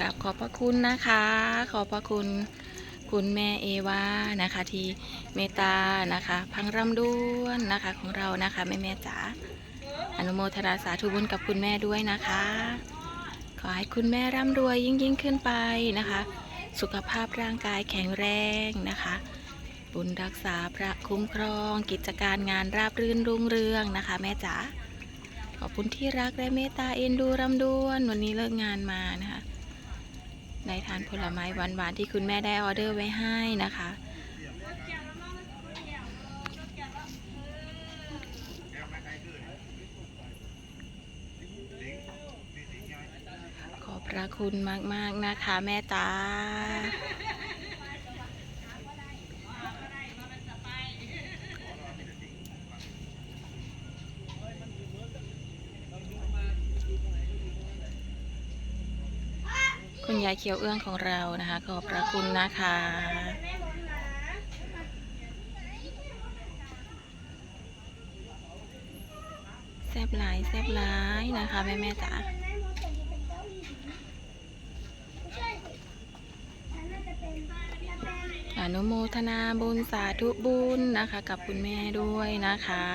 กับขอบพระคุณนะคะ ขอบพระคุณคุณแม่เอวานะคะที่เมตานะคะ พังรำด้วนนะคะของเรานะคะแม่แม่จ๋าอนุโมทนาสาธุบุญกับคุณแม่ด้วยนะคะ ขอให้คุณแม่ร่ำรวยยิ่งยิ่งขึ้นไปนะคะ สุขภาพร่างกายแข็งแรงนะคะ บุญรักษาพระคุ้มครอง กิจการงานราบรื่นรุ่งเรืองนะคะ แม่จ๋าขอบคุณที่รักและเมตตาเอ็นดูรำดวน วันนี้เลิกงานมานะคะ ได้ทานผลไม้หวานๆที่คุณแม่ได้ออเดอร์ไว้ให้นะคะ ขอบพระคุณมากๆนะคะ แม่ตา คุณยายเขียวเอื้องของเรานะคะ ขอบพระคุณนะคะแซบหลายแซบหลายนะคะแม่แม่จ๋าอนุโมทนาบุญสาธุบุญนะคะ กับคุณแม่ด้วยนะคะ